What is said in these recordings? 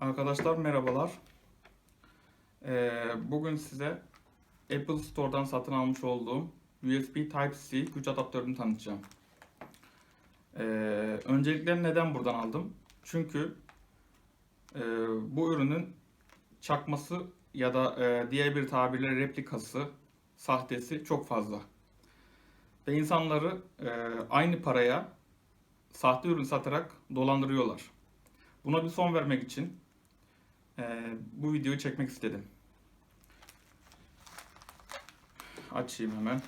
Arkadaşlar merhabalar. Ee, bugün size Apple Store'dan satın almış olduğum USB Type-C güç adaptörünü tanıtacağım. Ee, öncelikle neden buradan aldım? Çünkü e, bu ürünün çakması ya da e, diğer bir tabirle replikası, sahtesi çok fazla. Ve insanları e, aynı paraya sahte ürün satarak dolandırıyorlar. Buna bir son vermek için eee, bu videoyu çekmek istedim. Açayım hemen.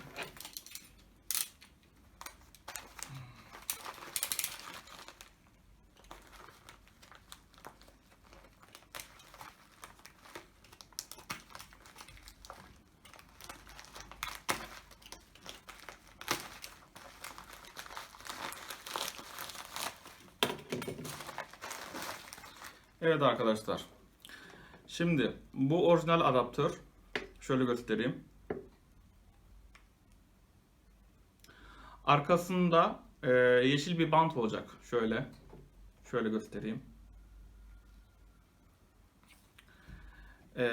Evet arkadaşlar. Şimdi bu orijinal adaptör. Şöyle göstereyim. Arkasında e, yeşil bir bant olacak. Şöyle. Şöyle göstereyim. E,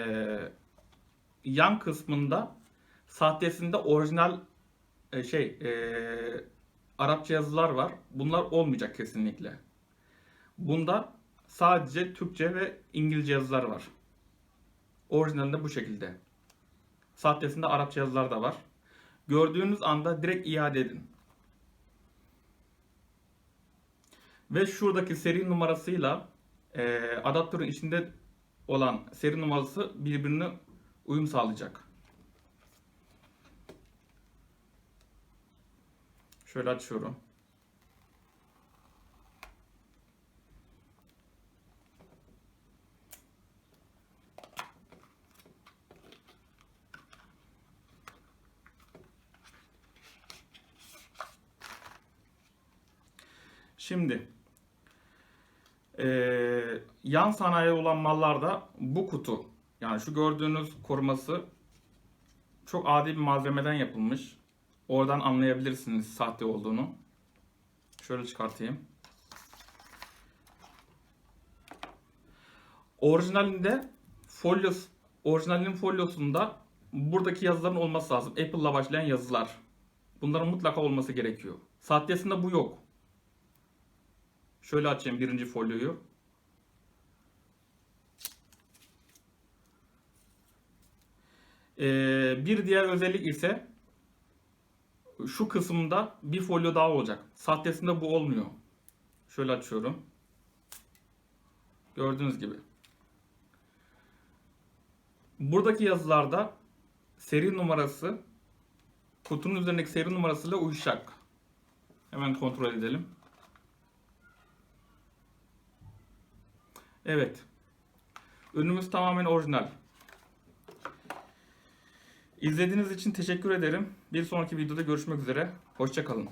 yan kısmında sahtesinde orijinal e, şey e, Arapça yazılar var. Bunlar olmayacak kesinlikle. Bunda sadece Türkçe ve İngilizce yazılar var. Orijinalinde bu şekilde. Sahtesinde Arapça yazılar da var. Gördüğünüz anda direkt iade edin. Ve şuradaki seri numarasıyla e, adaptörün içinde olan seri numarası birbirine uyum sağlayacak. Şöyle açıyorum. Şimdi eee, yan sanayi olan mallarda bu kutu yani şu gördüğünüz koruması çok adi bir malzemeden yapılmış. Oradan anlayabilirsiniz sahte olduğunu. Şöyle çıkartayım. Orijinalinde folyos, orijinalinin folyosunda buradaki yazıların olması lazım. Apple'la başlayan yazılar. Bunların mutlaka olması gerekiyor. Sahtesinde bu yok. Şöyle açayım birinci folyoyu. Ee, bir diğer özellik ise şu kısımda bir folyo daha olacak. Sahtesinde bu olmuyor. Şöyle açıyorum. Gördüğünüz gibi. Buradaki yazılarda seri numarası kutunun üzerindeki seri numarasıyla uyuşacak. Hemen kontrol edelim. Evet. Ürünümüz tamamen orijinal. İzlediğiniz için teşekkür ederim. Bir sonraki videoda görüşmek üzere. Hoşçakalın.